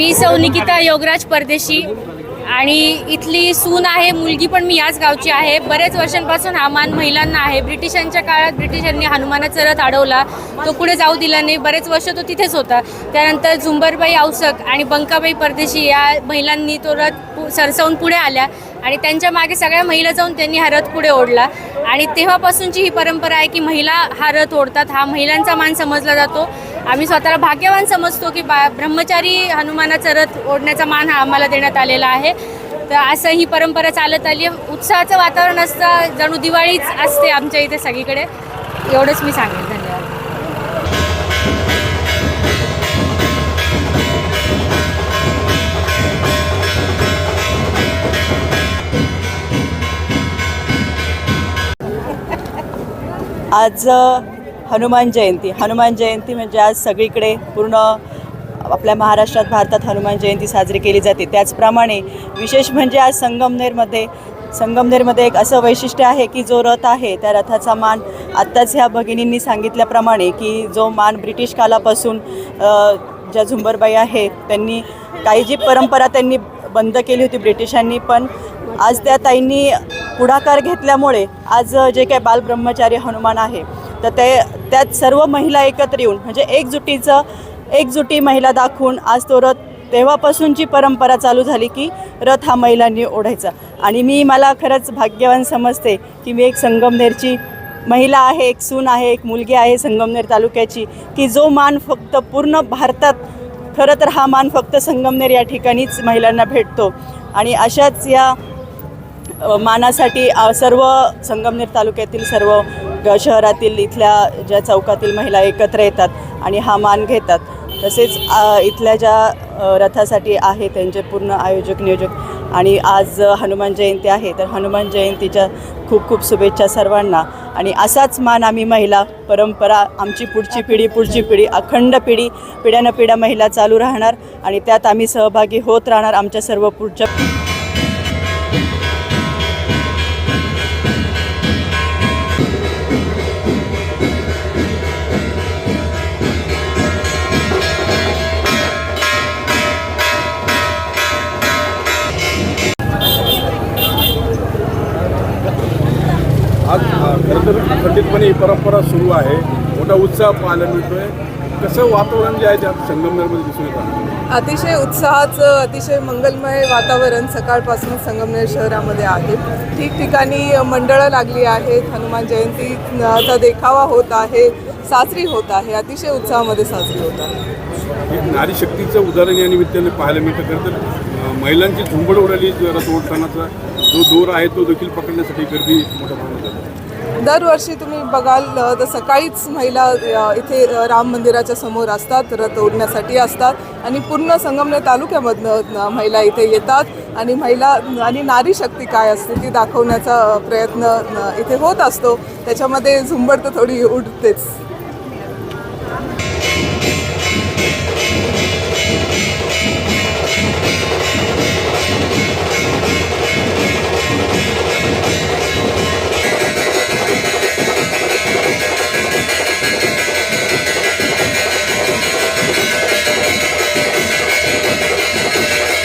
सौ निकिता योगराज परदेशी आणि इथली सून आहे मुलगी पण मी याच गावची आहे. बरेच वर्षांपासून हा मान महिलांना आहे. ब्रिटिशांच्या काळात ब्रिटिशांनी हनुमानाचा रथ अडवला. तो पुढे जाऊ दिला नाही. बरेच वर्ष तो तिथेच होता. त्यानंतर झुंबरबाई औसक आणि बंकाबाई परदेशी या महिलांनी तो रथ सरसावून पुढे आल्या आणि त्यांच्या मागे सगळ्या महिला जाऊन त्यांनी हा रथ पुढे ओढला. आणि तेव्हापासूनची ही परंपरा आहे की महिला हा रथ ओढतात. हा महिलांचा मान समजला जातो. आम्ही स्वतःला भाग्यवान समजतो की बा ब्रह्मचारी हनुमानाचा रथ ओढण्याचा मान हा आम्हाला देण्यात आलेला आहे. तर असं ही परंपरा चालत आली आहे. उत्साहाचं वातावरण असतं. जणू दिवाळीच असते आमच्या इथे सगळीकडे. एवढंच मी सांगेन. धन्यवाद. आज हनुमान जयंती. हनुमान जयंती म्हणजे आज सगळीकडे पूर्ण आपल्या महाराष्ट्रात भारतात हनुमान जयंती साजरी केली जाते. त्याचप्रमाणे विशेष म्हणजे आज संगमनेरमध्ये संगमनेरमध्ये एक असं वैशिष्ट्य आहे की जो रथ आहे त्या रथाचा मान आत्ताच ह्या भगिनींनी सांगितल्याप्रमाणे की जो मान ब्रिटिश कालापासून ज्या झुंबरबाई आहे त्यांनी काही जी परंपरा त्यांनी बंद केली होती ब्रिटिशांनी पण आज त्या ताईंनी पुढाकार घेतल्यामुळे आज जे काही बालब्रह्मचारी हनुमान आहे तर ते त्यात सर्व महिला एकत्र येऊन म्हणजे एकजुटीचं एकजुटी महिला दाखवून आज तो रथ तेव्हापासूनची परंपरा चालू झाली की रथ हा महिलांनी ओढायचा. आणि मी मला खरंच भाग्यवान समजते की मी एक संगमनेरची महिला आहे एक सून आहे एक मुलगी आहे संगमनेर तालुक्याची की जो मान फक्त पूर्ण भारतात खरं तर हा मान फक्त संगमनेर या ठिकाणीच महिलांना भेटतो. आणि अशाच या मानासाठी सर्व संगमनेर तालुक्यातील सर्व शहरातील इथल्या ज्या चौकातील महिला एकत्र येतात आणि हा मान घेतात. तसेच इथल्या ज्या रथासाठी आहे त्यांचे पूर्ण आयोजक नियोजक आणि आज हनुमान जयंती आहे तर हनुमान जयंतीच्या खूप खूप शुभेच्छा सर्वांना. आणि असाच मान आम्ही महिला परंपरा आमची पुढची पिढी पुढची पिढी अखंड पिढी पिढ्यानं पिढ्या महिला चालू राहणार आणि त्यात आम्ही सहभागी होत राहणार आमच्या सर्व पुढच्या खरं तर खंडितपणे ही परंपरा सुरू आहे. मोठा उत्साह पाहायला मिळतोय. कसं वातावरण जे आहे ते आता संगमनेरमध्ये दिसून येत आहे? अतिशय उत्साहाचं अतिशय मंगलमय वातावरण सकाळपासून संगमनेर शहरामध्ये आहे. ठिकठिकाणी मंडळं लागली आहेत. हनुमान जयंतीचा देखावा होत आहे. साजरी होत आहे. अतिशय उत्साहामध्ये साजरी होत आहे. एक नारी शक्तीचं उदाहरण या निमित्ताने पाहायला मिळतं. खरं तर महिलांची झुंबड उडाली जो रथ ओढतानाचा जो दोर आहे तो देखील पकडण्यासाठी गर्दी मोठ्या प्रमाणात. दरवर्षी तुम्ही बघाल तर सकाळीच महिला इथे राम मंदिराच्या समोर असतात रथ ओढण्यासाठी असतात आणि पूर्ण संगमनेर तालुक्यामधनं महिला इथे येतात आणि महिला आणि नारी शक्ती काय असते ती दाखवण्याचा प्रयत्न इथे होत असतो. त्याच्यामध्ये झुंबड तर थोडी उडतेच.